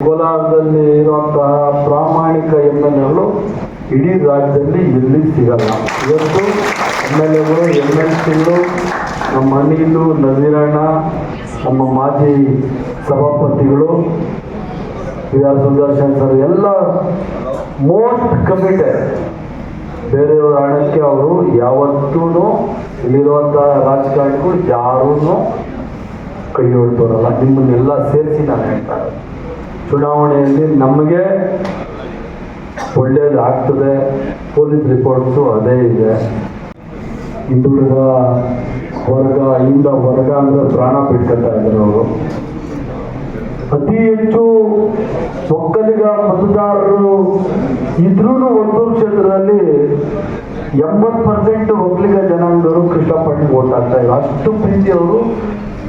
ಕೋಲಾರದಲ್ಲಿ ಇರುವಂತಹ ಪ್ರಾಮಾಣಿಕ ಎಂ ಎಲ್ ಎಗಳು ಇಡೀ ರಾಜ್ಯದಲ್ಲಿ ಎಲ್ಲಿ ಸಿಗಲ್ಲ. ಇವತ್ತು ಎಂ ಎಲ್ ಎಗಳು ಎಂ ಎಲ್ ಸಿಗಳು ನಮ್ಮ ಅನಿಲು ನವೀರಣ್ಣ ನಮ್ಮ ಮಾಜಿ ಸಭಾಪತಿಗಳು ವಿ ಆರ್ ಸುದರ್ಶನ್ ಸರ್ ಎಲ್ಲ ಮೋಸ್ಟ್ ಕಮಿಟೆಡ್. ಬೇರೆಯವರ ಹಣಕ್ಕೆ ಅವರು ಯಾವತ್ತೂ ಇಲ್ಲಿರುವಂತಹ ರಾಜಕಾರಣಿಗಳು ಯಾರೂ ಕೈ ನಿಮ್ಮನ್ನೆಲ್ಲ ಸೇರಿಸಿ ನಾನು ಹೇಳ್ತಾರೆ ಚುನಾವಣೆಯಲ್ಲಿ ನಮಗೆ ಒಳ್ಳೇದು ಆಗ್ತದೆ, ಪೊಲೀಸ್ ರಿಪೋರ್ಟ್ಸು ಅದೇ ಇದೆ. ಹಿಂದುಳಿದ ವರ್ಗ, ಇಂದ ವರ್ಗ ಅಂದ್ರೆ ಪ್ರಾಣ ಬಿಟ್ಕೊತಾ ಇದ್ದಾರೆ ಅವರು. ಅತಿ ಹೆಚ್ಚು ಒಕ್ಕಲಿಗ ಮತದಾರರು ಇದ್ರೂ ಒಂದೂರು ಕ್ಷೇತ್ರದಲ್ಲಿ ಎಂಬತ್ತು ಪರ್ಸೆಂಟ್ ಒಕ್ಕಲಿಗ ಜನಾಂಗದವರು ಕೃಷ್ಣಪಟ್ಟಿ ಓಟ್ ಆಗ್ತಾ ಇದ್ರು ಅಷ್ಟು ಪ್ರೀತಿ ಅವರು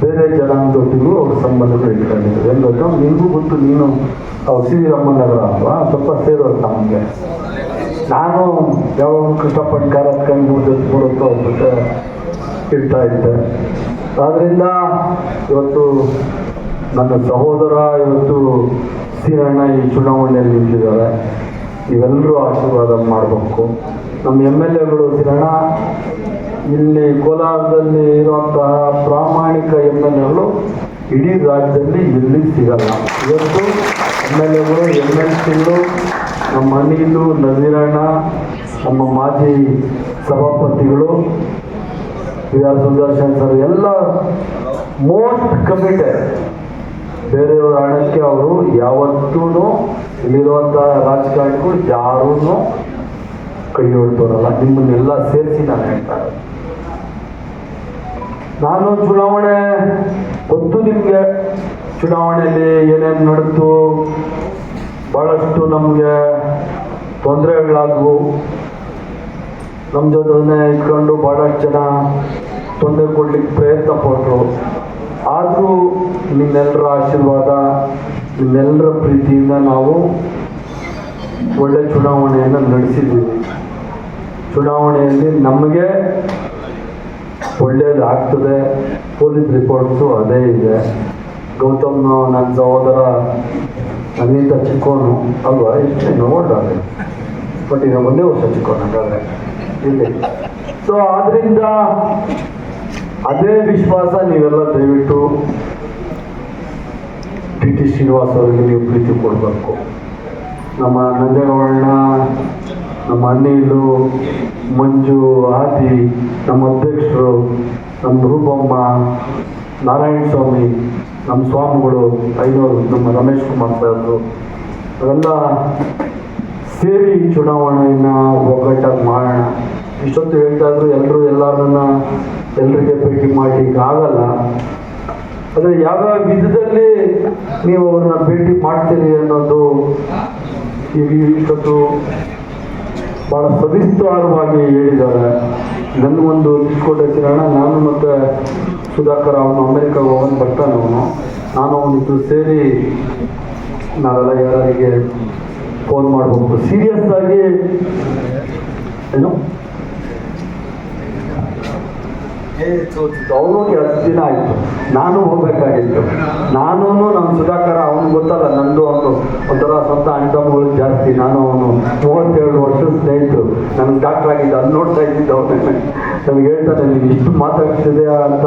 ಬೇರೆ ಜನಾಂಗದೊಟ್ಟಿಗೂ ಅವ್ರ ಸಂಬಂಧ ಇಟ್ಕೊಂಡಿದ್ದಾರೆ ಏನು ನಿಮಗೂ ಗೊತ್ತು, ನೀನು ಅವ್ರು ಸಿ ವಿ ರಾಮನಗರ ಅಲ್ವಾ? ಸ್ವಲ್ಪ ಸೇರೋರು ನಮಗೆ ನಾನು ಯಾವಾಗ ಕೃಷ್ಣ ಪಾಟೀಲ್ ಕಾರ ಹತ್ಕೊಂಡು ಮೂರು ಅವ್ರ ಇರ್ತಾ ಇದ್ದೆ. ಆದ್ದರಿಂದ ಇವತ್ತು ನನ್ನ ಸಹೋದರ, ಇವತ್ತು ಸೀರಣ್ಣ ಈ ಚುನಾವಣೆಯಲ್ಲಿ ನಿಂತಿದ್ದಾರೆ. ಇವೆಲ್ಲರೂ ಆಶೀರ್ವಾದ ಮಾಡಬೇಕು. ನಮ್ಮ ಎಂ ಎಲ್ ಎಗಳು, ಸೀರಣ್ಣ ಇಲ್ಲಿ ಕೋಲಾರದಲ್ಲಿ ಇರುವಂತಹ ಪ್ರಾಮಾಣಿಕ ಎಂ ಎಲ್ ಎಗಳು ಇಡೀ ರಾಜ್ಯದಲ್ಲಿ ಇಲ್ಲಿ ಸಿಗಲ್ಲ. ಇವತ್ತು ಎಂ ಎಲ್ ಎಗಳು ಎಂ ಎಲ್ ಸಿಗಳು ನಮ್ಮ ಅನಿಲು, ನವೀರಣ್ಣ, ನಮ್ಮ ಮಾಜಿ ಸಭಾಪತಿಗಳು ವಿ ಆರ್ ಸುದರ್ಶನ್ ಸರ್, ಎಲ್ಲ ಮೋಸ್ಟ್ ಕಮಿಟೆಡ್. ಬೇರೆಯವರ ಹಣಕ್ಕೆ ಅವರು ಯಾವತ್ತೂ ಇಲ್ಲಿರುವಂತಹ ರಾಜಕಾರಣಿಗಳು ಯಾರೂ ಕೈ ಹೊಡ್ತೋರಲ್ಲ ನಿಮ್ಮನ್ನೆಲ್ಲ ಸೇರಿಸಿ ನಾನು ಹೇಳ್ತಾರೆ ನಾನು ಚುನಾವಣೆ ಗೊತ್ತು ನಿಮಗೆ. ಚುನಾವಣೆಯಲ್ಲಿ ಏನೇನು ನಡೆತು? ಭಾಳಷ್ಟು ನಮಗೆ ತೊಂದರೆಗಳಾದವು. ನಮ್ಮ ಜೊತೆ ಇಟ್ಕೊಂಡು ಭಾಳಷ್ಟು ಜನ ತೊಂದರೆ ಕೊಡ್ಲಿಕ್ಕೆ ಪ್ರಯತ್ನ ಪಟ್ಟರು ಆದರೂ ನಿಮ್ಮೆಲ್ಲರ ಆಶೀರ್ವಾದ ನಿಮ್ಮೆಲ್ಲರ ಪ್ರೀತಿಯಿಂದ ನಾವು ಒಳ್ಳೆ ಚುನಾವಣೆಯನ್ನು ನಡೆಸಿದ್ವಿ ಚುನಾವಣೆಯಲ್ಲಿ ನಮಗೆ ಒಳ್ಳೇದು ಆಗ್ತದೆ. ಪೊಲೀಸ್ ರಿಪೋರ್ಟ್ಸು ಅದೇ ಇದೆ. ಗೌತಮ್ ನನ್ನ ಸಹೋದರ ನನ್ನಿಂದ ಚಿಕ್ಕೋನು, ಅಲ್ವಾ? ಇಷ್ಟೇ, ನೋಡ್ರೆ ಬಟ್ ಈಗ ಒಂದೇ ವರ್ಷ ಚಿಕ್ಕೋನು, ಹಾಗಾದ್ರೆ. ಇಲ್ಲಿ ಸೊ ಆದ್ರಿಂದ ಅದೇ ವಿಶ್ವಾಸ ನೀವೆಲ್ಲ ದಯವಿಟ್ಟು ಟಿ ಟಿ ಶ್ರೀನಿವಾಸ್ ಅವರಿಗೆ ನೀವು ಪ್ರೀತಿ ಕೊಡಬೇಕು. ನಮ್ಮ ನಂಜೇಗೌಡಣ್ಣ ನಮ್ಮ ಅನಿಲು ಮಂಜು, ಆದಿ, ನಮ್ಮ ಅಧ್ಯಕ್ಷರು, ನಮ್ಮ ರೂಪಮ್ಮ, ನಾರಾಯಣ ಸ್ವಾಮಿ, ನಮ್ಮ ಸ್ವಾಮಿಗಳು, ಐನೂರು ನಮ್ಮ ರಮೇಶ್ ಕುಮಾರ್ ಸಾಹೇಬರು. ಅವೆಲ್ಲ ಸೇರಿ ಚುನಾವಣೆಯನ್ನು ಒಗ್ಗಟ್ಟಾಗಿ ಮಾಡೋಣ. ಇಷ್ಟೊತ್ತು ಹೇಳ್ತಾ ಇದ್ರು ಎಲ್ಲರೂ ಎಲ್ಲರನ್ನ ಎಲ್ರಿಗೆ ಭೇಟಿ ಮಾಡಲಿಕ್ಕೆ ಆಗಲ್ಲ. ಆದರೆ ಯಾವ ವಿಧದಲ್ಲಿ ನೀವು ಅವ್ರನ್ನ ಭೇಟಿ ಮಾಡ್ತೀರಿ ಅನ್ನೋದು ಈಗ ಇಷ್ಟೊತ್ತು ಭಾಳ ಸವಿಸ್ತಾರವಾಗಿ ಹೇಳಿದ್ದಾರೆ. ನನ್ನ ಒಂದು ಕಿಸ್ಕೊಟ್ಟೆ ಕಿರಣ ನಾನು ಮತ್ತು ಸುಧಾಕರ್ ಅವನು ಅಮೆರಿಕ ಹೋಗಿ ಬರ್ತಾನೆ ಅವನು. ನಾನು ಅವನಿದ್ದು ಸೇರಿ ನಾವೆಲ್ಲ ಯಾರಿಗೆ ಫೋನ್ ಮಾಡಬೇಕು ಸೀರಿಯಸ್ ಆಗಿ ಏನು? ಅವನು ಹತ್ತು ದಿನ ಆಯಿತು. ನಾನು ಹೋಗ್ಬೇಕಾಗಿತ್ತು. ನಾನು ನಮ್ಮ ಸುಧಾಕರ ಅವನು ಗೊತ್ತಲ್ಲ ನಂದು ಅವನು ಒಂಥರ ಸ್ವಂತ ಅಣ್ತಮ್ಮಗಳು ಜಾಸ್ತಿ. ನಾನು ಅವನು ಮೂವತ್ತೇಳು ಸ್ನೇಹಿತರು ನನಗೆ ಡಾಕ್ಟರ್ ಆಗಿದ್ದ ಅಲ್ಲಿ ನೋಡ್ತಾ ಇದ್ದಿದ್ದು ಅವನು ನನಗೆ ಹೇಳ್ತಾನೆ ನೀನು ಇಷ್ಟು ಮಾತಾಡ್ತಿದೆ ಅಂತ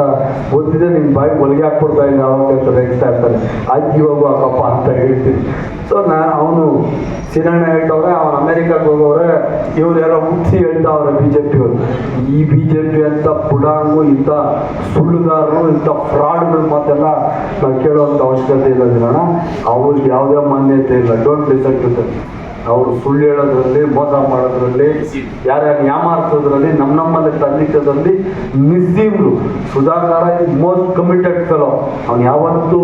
ಗೊತ್ತಿದೆ ನಿನ್ನ ಬಾಯಿ ಒಳಗೆ ಹಾಕ್ಕೊಡ್ತಾ ಇಲ್ಲ ಅವಾಗ ರೇಗಿಸ್ತಾ ಇರ್ತಾರೆ. ಆಯ್ತು, ಇವಾಗ ಪಾಪ ಅಂತ ಹೇಳ್ತೀನಿ. ಸೊ ನಾನು ಅವನು ಸಿರಣ್ಣ ಹೇಳ್ತವ್ರೆ ಅವನು ಅಮೆರಿಕಕ್ಕೆ ಹೋಗೋರೆ ಇವ್ರು ಯಾರೋ ಮುಗಿಸಿ ಹೇಳ್ತಾವ್ರೆ ಬಿ ಜೆ ಪಿಯವರು ಈ ಬಿ ಜೆ ಪಿ ಅಂತ ಪುಡಾಂಗು ಇಂಥ ಸುಳ್ಳುಗಾರರು, ಇಂಥ ಫ್ರಾಡ್ಗಳು ಮಾತೆಲ್ಲ ನಾವು ಕೇಳುವಂಥ ಅವಶ್ಯಕತೆ ಇಲ್ಲ ಅವ್ರಿಗೆ ಯಾವುದೇ ಮಾನ್ಯತೆ ಇಲ್ಲ. ಡೋಂಟ್ ಲಿಸನ್ ಟು ಅವರು ಸುಳ್ಳು ಹೇಳೋದ್ರಲ್ಲಿ, ಮೋಸ ಮಾಡೋದ್ರಲ್ಲಿ, ಯಾರ್ಯಾರು ಯಾಮಾರಿಸೋದ್ರಲ್ಲಿ ನಮ್ಮ ನಮ್ಮಲ್ಲಿ ತಂದಿಟ್ಟದಲ್ಲಿ ನಿಸ್ಸೀಮ್ರು Sudhakar is most committed fellow. ಅವ್ನು ಯಾವತ್ತೂ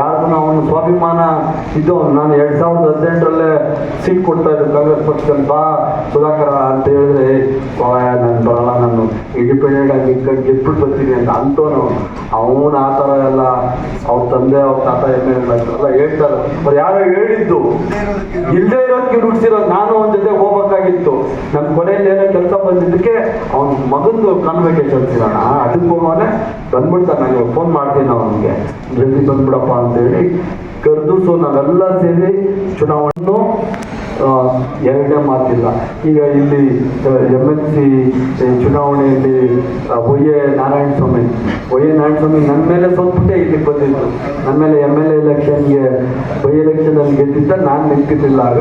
ಯಾರು ಅವನು ಸ್ವಾಭಿಮಾನ ಇದು, ನಾನು ಎರಡು ಸಾವಿರದ ಹದಿನೆಂಟರಲ್ಲೇ ಸೀಟ್ ಕೊಡ್ತಾ ಇದ್ದೆ ಕಾಂಗ್ರೆಸ್ ಪಕ್ಷದಲ್ಲಿ. ಬಾ ಸುಧಾಕರ ಅಂತ ಹೇಳಿದ್ರೆ ನಾನು ಬರಲ್ಲ ನಾನು ಇಂಡಿಪೆಂಡೆಂಟ್ ಆಗಿ ಗೆದ್ಬಿಟ್ಟು ಬರ್ತೀನಿ ಅಂತ ಅಂತವನು ಅವನು ಆ ಥರ ಎಲ್ಲ, ಅವ್ರ ತಂದೆ, ಅವ್ರ ತಾತ ಎಮ್ಮೆ ಎಲ್ಲ ಹೇಳ್ತಾರೆ ಅವ್ರು ಯಾರೋ ಹೇಳಿದ್ದು. ಇಲ್ಲದೆ ಇರೋದಕ್ಕೆ ನಾನು ಅವನ ಜೊತೆ ಹೋಗ್ಬೇಕಾಗಿತ್ತು. ನನ್ನ ಕೊನೆಯಲ್ಲಿ ಏನೋ ಕೆಲಸ ಬಂದಿದ್ದಕ್ಕೆ ಅವನ ಮಗಂದು ಕಾನ್ವೆಕೇಶನ್ ಇರೋಣ ಅದಕ್ಕೆ ಹೋಗೋನೆ ಬಂದ್ಬಿಡ್ತಾನೆ ನಾನು ಫೋನ್ ಮಾಡ್ತೀನಿ ಅವನಿಗೆ. ಜಲ್ದಿ ಬಂದ್ಬಿಡಪ್ಪ ಅಂತೇಳಿ ಕರೆದು ಸೊ ನಾವೆಲ್ಲ ಸೇರಿ ಚುನಾವಣೆಯನ್ನು ಆ, ಎರಡನೇ ಮಾತಿಲ್ಲ. ಈಗ ಇಲ್ಲಿ ಎಂ ಎಲ್ ಸಿ ಚುನಾವಣೆಯಲ್ಲಿ O Narayana Swamy. O A Narayana Swamy ನನ್ನ ಮೇಲೆ ಸೋತ್ಬಿಟ್ಟೆ ಇಲ್ಲಿ ಬಂದಿದ್ದು. ನನ್ನ ಮೇಲೆ ಎಂ ಎಲ್ ಎ ಎಲೆಕ್ಷನ್ಗೆ ಬೈ ಎಲೆಕ್ಷನಲ್ಲಿ ಗೆದ್ದಿದ್ದ ನಾನು ನಿಂತಿದ್ದಿಲ್ಲ ಆಗ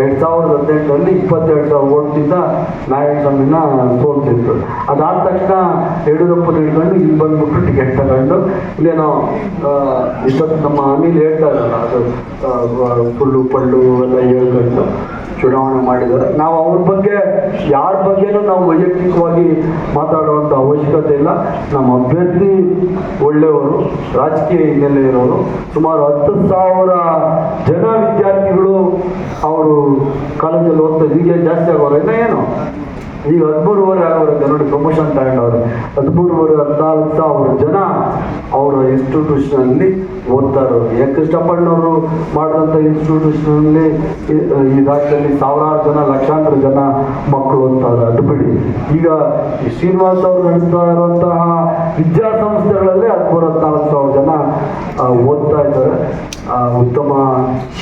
ಎರಡು ಸಾವಿರದ ಹದಿನೆಂಟರಲ್ಲಿ ಇಪ್ಪತ್ತೆರಡು ಸಾವಿರ ಓಟ್ನಿಂದ ನಾರಾಯಣ ಸ್ವಾಮಿನ ಸೋಲ್ತಿದ್ರು. ಅದಾದ ತಕ್ಷಣ ಯಡಿಯೂರಪ್ಪ ಹಿಡ್ಕೊಂಡು ಇಲ್ಲಿ ಬಂದ್ಬಿಟ್ಟು ಟಿಕೆಟ್ ತಗೊಂಡು ನಾವು ಇಷ್ಟೊತ್ತು ನಮ್ಮ ಅನಿಲ್ ಹೇಳ್ತಾ ಇರಲ್ಲ ಅದು ಪುಳ್ಳು ಪಳ್ಳು ಎಲ್ಲ ಹೇಳ್ಕೊಂಡು. ಚುನಾವಣೆ ಮಾಡಿದ್ದಾರೆ. ನಾವು ಅವ್ರ ಬಗ್ಗೆ, ಯಾರ ಬಗ್ಗೆನೂ ನಾವು ವೈಯಕ್ತಿಕವಾಗಿ ಮಾತಾಡುವಂಥ ಅವಶ್ಯಕತೆ ಇಲ್ಲ. ನಮ್ಮ ಅಭ್ಯರ್ಥಿ ಒಳ್ಳೆಯವರು, ರಾಜಕೀಯ ಹಿನ್ನೆಲೆ ಇರೋರು. ಸುಮಾರು ಹತ್ತು ಸಾವಿರ ಜನ ವಿದ್ಯಾರ್ಥಿಗಳು ಅವರು ಕಾಲೇಜಲ್ಲಿ ಓದ್ತಾ ಈಗ ಜಾಸ್ತಿ ಆಗೋರು. ಏನು? ಈಗ ಹದಿಮೂರುವರೆ ಆಗೋರಿಗೆ ನೋಡಿ ಪ್ರಮೋಷನ್ ತಗೊಂಡವ್ರೆ. ಹದಿಮೂರುವರೆ ಹದಿನಾಲ್ಕು ಅವ್ರ ಜನ ಅವರ ಇನ್ಸ್ಟಿಟ್ಯೂಷನಲ್ಲಿ ಓದ್ತಾರೆ. ಯಾಕೆ ಕೃಷ್ಣಪ್ಪಣ್ಣವರು ಮಾಡಿದಂಥ ಇನ್ಸ್ಟಿಟ್ಯೂಷನಲ್ಲಿ ಈ- ರಾಜ್ಯದಲ್ಲಿ ಸಾವಿರಾರು ಜನ, ಲಕ್ಷಾಂತರ ಜನ ಮಕ್ಕಳು ಓದ್ತಾರೆ ಅದು ಬಿಡಿ. ಈಗ ಶ್ರೀನಿವಾಸ್ ಅವರು ನಡೆಸ್ತಾ ಇರುವಂತಹ ವಿದ್ಯಾಸಂಸ್ಥೆಗಳಲ್ಲಿ ಹದಿಮೂರು, ಹದಿನಾಲ್ಕು ಸಾವಿರ ಜನ ಓದ್ತಾ ಇದ್ದಾರೆ. ಉತ್ತಮ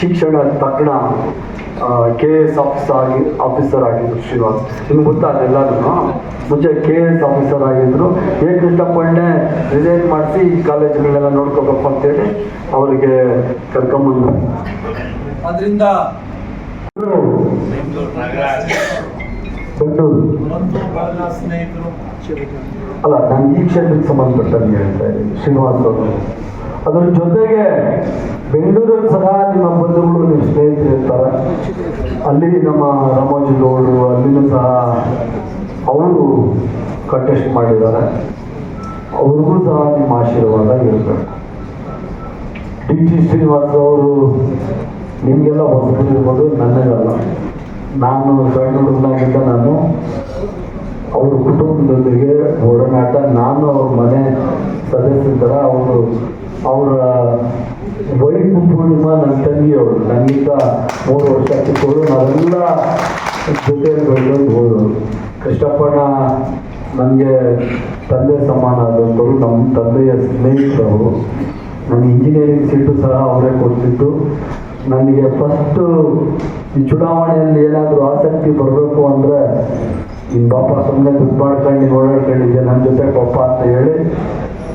ಶಿಕ್ಷಣ ತಕ್ಷಣ ಕೆ ಎಸ್ ಆಫೀಸರ್ ಆಗಿ ಆಫೀಸರ್ ಆಗಿದ್ರು ಶ್ರೀವಾಸ್ ನಿಮ್ಗೆ ಗೊತ್ತಾ ಎಲ್ಲರೂ ಮುಂಚೆ ಕೆ ಎಸ್ ಆಫೀಸರ್ ಆಗಿದ್ರು. ಎ. ಕೃಷ್ಣಪ್ಪಣ್ಣೆ ರಿಸೈನ್ ಮಾಡಿಸಿ ಈ ಕಾಲೇಜುಗಳನ್ನೆಲ್ಲ ನೋಡ್ಕೋಬೇಕು ಅಂತೇಳಿ ಅವರಿಗೆ ಕರ್ಕೊಂಬಂದ್ರು. ಅದರಿಂದ ಅಲ್ಲ ನಾನು ಈ ಕ್ಷೇತ್ರಕ್ಕೆ ಸಂಬಂಧಪಟ್ಟಂಗೆ ಹೇಳ್ತಾ ಇದ್ದೀನಿ ಶ್ರೀನಿವಾಸ್ ಅವರು. ಅದರ ಜೊತೆಗೆ ಬೆಂಗಳೂರಲ್ಲಿ ಸಹ ನಿಮ್ಮ ಬಂಧುಗಳು, ನಿಮ್ಮ ಸ್ನೇಹಿತರು ಇರ್ತಾರೆ. ಅಲ್ಲಿ ನಮ್ಮ ರಾಮೋಜಿ ಗೌಡರು, ಅಲ್ಲಿನೂ ಸಹ ಅವರು ಕಂಟೆಸ್ಟ್ ಮಾಡಿದ್ದಾರೆ. ಅವ್ರಿಗೂ ಸಹ ನಿಮ್ಮ ಆಶೀರ್ವಾದ ಇರಬೇಕು. ಡಿ ಟಿ ಶ್ರೀನಿವಾಸ್ ಅವರು ನಿಮಗೆಲ್ಲ ಹೊಸಬಿಟ್ಟಿರ್ಬೋದು ನನಗಲ್ಲ ನಾನು ಹುಡುಗನಾಗಿದ್ದ ನಾನು ಅವ್ರ ಕುಟುಂಬದೊಂದಿಗೆ ಒಡನಾಟ. ನಾನು ಅವ್ರ ಮನೆ ಸದಸ್ಯರ, ಅವರು ಅವರ ನನ್ನಿಂದ ಮೂರು ವರ್ಷ ಚಿಕ್ಕವರು ನಾವೆಲ್ಲ ಜೊತೆಯಲ್ಲಿ ಬೆಳೆದು ಹೋದರು. ಕೃಷ್ಣಪ್ಪನ ನನಗೆ ತಂದೆ ಸಮಾನ ಆದಂಥವ್ರು ನಮ್ಮ ತಂದೆಯ ಸ್ನೇಹಿತರು. ನನ್ನ ಇಂಜಿನಿಯರಿಂಗ್ ಸೀಟು ಸಹ ಅವರೇ ಕೊಡ್ತಿದ್ದು. ನನಗೆ ಫಸ್ಟು ಈ ಚುನಾವಣೆಯಲ್ಲಿ ಏನಾದರೂ ಆಸಕ್ತಿ ಬರಬೇಕು ಅಂದರೆ ನಿಮ್ಮ ಪಾಪ ಸುಮ್ಮನೆ ದುಡ್ಡು ಮಾಡ್ಕೊಂಡು ಓಡಾಡ್ಕೊಂಡಿದ್ದೆ ನನ್ನ ಜೊತೆ ಪಾಪ ಅಂತ ಹೇಳಿ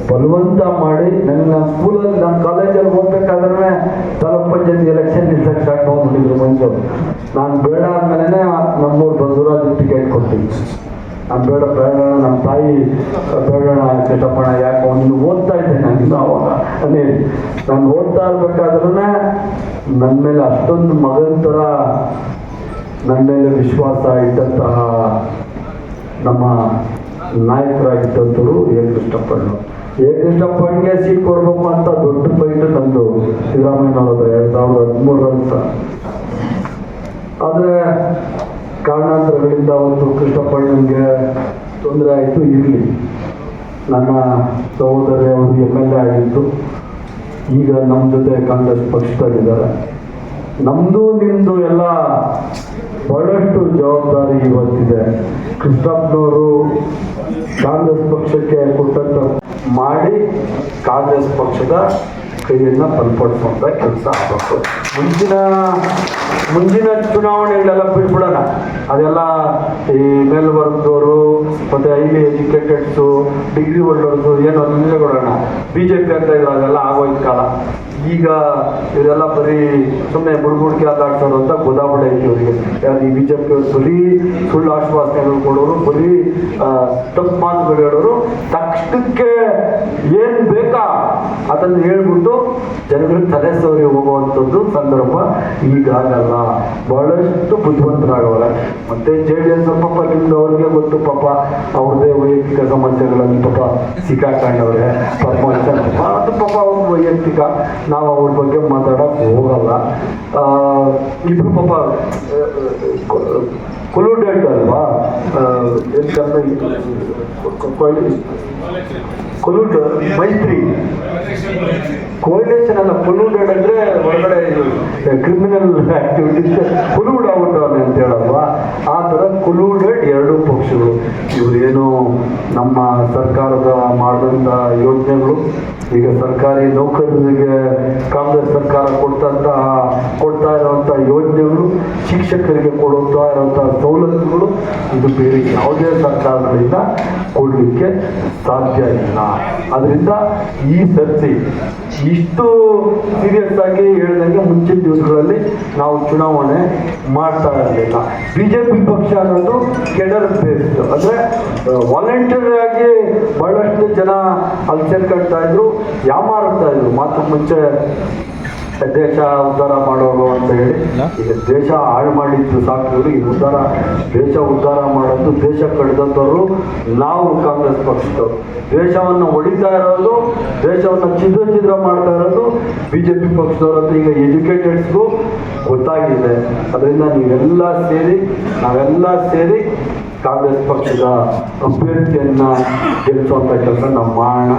ಬಲವಂತ ಮಾಡಿ ನನ್ನ ಸ್ಕೂಲಲ್ಲಿ ನನ್ನ ಕಾಲೇಜಲ್ಲಿ ಹೋಗ್ಬೇಕಾದ್ರೆ ತಾಲೂಕ್ ಪಂಚಾಯತ್ ಎಲೆಕ್ಷನ್ ನಿಲ್ಸಕ್ಕೆ ಸ್ಟಾರ್ಟ್ ಮಾಡ್ಬಿಟ್ಟಿದ್ರು ಮಂಜು ನಾನು ಬೇಡ ಆದ್ಮೇಲೆ ನಮ್ಮೂರು ಬಸವರಾಜ್ ಟಿಕೆಟ್ ಕೊಡ್ತೀನಿ ನಾನು ಬೇಡ ಬೇಡ ನಮ್ಮ ತಾಯಿ ಬೇಡೋಣ ಚಟಪಣ ಯಾಕೆ ಒಂದು ಓದ್ತಾ ಇದ್ದೆ ನಾನು ಇನ್ನು ಅವಾಗ. ಅದೇ, ನಾನು ಓದ್ತಾ ಇರ್ಬೇಕಾದ್ರೂ ನನ್ನ ಮೇಲೆ ಅಷ್ಟೊಂದು ಮಗನ ಥರ ನನ್ನ ಮೇಲೆ ವಿಶ್ವಾಸ ಇದ್ದಂತಹ ನಮ್ಮ ನಾಯಕರಾಗಿದ್ದಂಥವ್ರು ಎ ಕೃಷ್ಣಪ್ಪಣ್ಣ ಎ ಕೃಷ್ಣಪ್ಪಣ್ಣಿಗೆ ಸೀಟ್ ಕೊಡ್ಬೇಕು ಅಂತ ದೊಡ್ಡ ಫೈಟ್ ತಂದು ಸಿದ್ದರಾಮಯ್ಯನವ್ರ ಎರಡ್ ಸಾವಿರದ ಹದಿಮೂರರಲ್ಲಿ ಸಹ. ಆದರೆ ಕಾರಣಾಂತರಗಳಿಂದ ಅವತ್ತು ಕೃಷ್ಣಪ್ಪಣ್ಣನಿಗೆ ತೊಂದರೆ ಆಯಿತು, ಇರಲಿ. ನನ್ನ ಸಹೋದರಿ ಅವರು ಎಂ ಎಲ್ ಎ ಆಗಿತ್ತು ಈಗ ನಮ್ಮ ಜೊತೆ ಕಾಂಗ್ರೆಸ್ ಪಕ್ಷದಲ್ಲಿದ್ದಾರೆ. ನಮ್ದು ನಿಮ್ಮದು ಎಲ್ಲ ಬಹಳಷ್ಟು ಜವಾಬ್ದಾರಿ ಇವತ್ತಿದೆ. ಕೃಷ್ಣಪ್ಪನವರು ಕಾಂಗ್ರೆಸ್ ಪಕ್ಷಕ್ಕೆ ಕೊಟ್ಟಂತ ಮಾಡಿ ಕಾಂಗ್ರೆಸ್ ಪಕ್ಷದ ಕೈಯನ್ನ ಬಲಪಡಿಸುವಂತ ಕೆಲಸ ಆಗಬೇಕು. ಮುಂದಿನ ಮುಂದಿನ ಚುನಾವಣೆಗಳೆಲ್ಲ ಬಿಟ್ಬಿಡೋಣ. ಅದೆಲ್ಲ ಈ ಮೇಲ್ವರ್ಗದವರು ಮತ್ತೆ ಹೈಲಿ ಎಜುಕೇಟೆಡ್ಸು, ಡಿಗ್ರಿ ಹೋಲ್ಡರ್ಸು ಏನೋ ಕೊಡೋಣ ಬಿ ಜೆ ಪಿ ಅಂತ ಇದ್ರೆ ಅದೆಲ್ಲ ಆಗೋಯ್ತು ಕಾಲ. ಈಗ ಇವರೆಲ್ಲ ಬರೀ ಸುಮ್ಮನೆ ಬುಡ್ಬುಡ್ಕೆ ಆಟಾಡ್ತಾರೋ ಅಂತ ಗೊತ್ತಾಗ್ಬಿಡೈತಿ ಇವರಿಗೆ. ಯಾರು ಈ ಬಿ ಜೆ ಬರೀ ಸುಳ್ಳು ಆಶ್ವಾಸನೆಗಳು ಕೊಡೋರು, ಬರೀ ತಪ್ಪು ಮಾತುಗಳು ಹೇಳೋರು. ತಕ್ಷಣಕ್ಕೆ ಏನು ಬೇಕಾ ಅದನ್ನು ಹೇಳ್ಬಿಟ್ಟು ಜನಗಳಿಗೆ ತಲೆ ಸೋರಿ ಹೋಗುವಂಥದ್ದು ಸಂದರ್ಭ ಈಗಾಗಲ್ಲ. ಬಹಳಷ್ಟು ಬುದ್ಧಿವಂತರಾಗವಲ್ಲ ಮತ್ತೆ ಜೆ ಡಿ ಎಸ್ ಪಾಪ ನಿಮ್ದು ಅವ್ರಿಗೆ ಗೊತ್ತು ಪಾಪ. ಅವ್ರದೇ ವೈಯಕ್ತಿಕ ಸಮಸ್ಯೆಗಳಲ್ಲಿ ಪಾಪ ಸಿಕ್ಕಾಕೊಂಡವ್ರೆ ಪಾಪ ಅದು ಪಾಪ ಅವ್ರ ವೈಯಕ್ತಿಕ. ನಾವು ಅವ್ರ ಬಗ್ಗೆ ಮಾತಾಡಕ್ ಹೋಗಲ್ಲ. ಇಬ್ರು ಪಾಪ ಕೊಲೂಡೆಡ್ ಅಲ್ವಾ ಕೊಲೂಡ್ ಮೈತ್ರಿ. ಕೋಲಿನೇಷನ್ ಅಲ್ಲ ಪೊಲ್ಯೂಟೆಡ್ ಅಂದ್ರೆ ಹೊರಗಡೆ ಕ್ರಿಮಿನಲ್ ಆಕ್ಟಿವಿಟೀಸ್ ಪೊಲ್ಯೂಡ್ ಆಗುತ್ತೆ ಅಂತ ಹೇಳಲ್ವಾ? ಆ ಥರ ಕೊಲೂಡೆಡ್ ಎರಡು ಪಕ್ಷಗಳು. ಇವರೇನು ನಮ್ಮ ಸರ್ಕಾರದ ಮಾಡಿದಂಥ ಯೋಜನೆಗಳು, ಈಗ ಸರ್ಕಾರಿ ನೌಕರರಿಗೆ ಕಾಂಗ್ರೆಸ್ ಸರ್ಕಾರ ಕೊಟ್ಟಂತಹ ಕೊಡ್ತಾ ಇರುವಂತಹ ಯೋಜನೆಗಳು ಶಿಕ್ಷಕರಿಗೆ ಕೊಡುತ್ತಾ ಇರುವಂತಹ ಸವಲತ್ತುಗಳು ಇದು ಬೇರೆ ಯಾವುದೇ ಸರ್ಕಾರಗಳಿಂದ ಕೊಡಲಿಕ್ಕೆ ಸಾಧ್ಯ ಇಲ್ಲ. ಅದರಿಂದ ಈ ಸರ್ತಿ ಇಷ್ಟು ಸೀರಿಯಸ್ ಆಗಿ ಹೇಳಿದಂಗೆ ಮುಂಚಿನ ದಿವಸಗಳಲ್ಲಿ ನಾವು ಚುನಾವಣೆ ಮಾಡ್ತಾ ಇರಲಿಲ್ಲ. ಬಿಜೆಪಿ ಪಕ್ಷ ಅನ್ನೋದು ಕೆಡರ್ ಬೇಸ್ಡ್. ಅಂದ್ರೆ ವಾಲಂಟಿಯರ್ ಆಗಿ ಬಹಳಷ್ಟು ಜನ ಅಲ್ಲಿ ಸೇರ್ಕೊಳ್ತಾ ಇದ್ರು ಯಾಮಾರ್ತಾ ಇದ್ರು? ಮಾತು ಮುಂಚೆ ದೇಶ ಉದ್ಧಾರ ಮಾಡೋರು ಅಂತ ಹೇಳಿ ಈಗ ದೇಶ ಹಾಳು ಮಾಡಿದ್ದು ಸಾಕು ಈ ಉದ್ಧಾರ ದೇಶ ಉದ್ಧಾರ ಮಾಡೋದು ದೇಶ ಕಳೆದಂಥವ್ರು ನಾವು ಕಾಂಗ್ರೆಸ್ ಪಕ್ಷದವರು. ದೇಶವನ್ನು ಹೊಡಿತಾ ಇರೋದು ದೇಶವನ್ನು ಛಿದ್ರ ಛಿದ್ರ ಮಾಡ್ತಾ ಇರೋದು ಬಿ ಜೆ ಪಿ ಪಕ್ಷದವರು ಈಗ ಎಜುಕೇಟೆಡ್ಸ್ಗೂ ಗೊತ್ತಾಗಿದೆ. ಅದರಿಂದ ನೀವೆಲ್ಲ ಸೇರಿ ನಾವೆಲ್ಲ ಸೇರಿ ಕಾಂಗ್ರೆಸ್ ಪಕ್ಷದ ಅಭ್ಯರ್ಥಿಯನ್ನ ಗೆಲ್ಲಿಸುವಂಥ ಕೆಲಸ ನಾವು ಮಾಡೋಣ.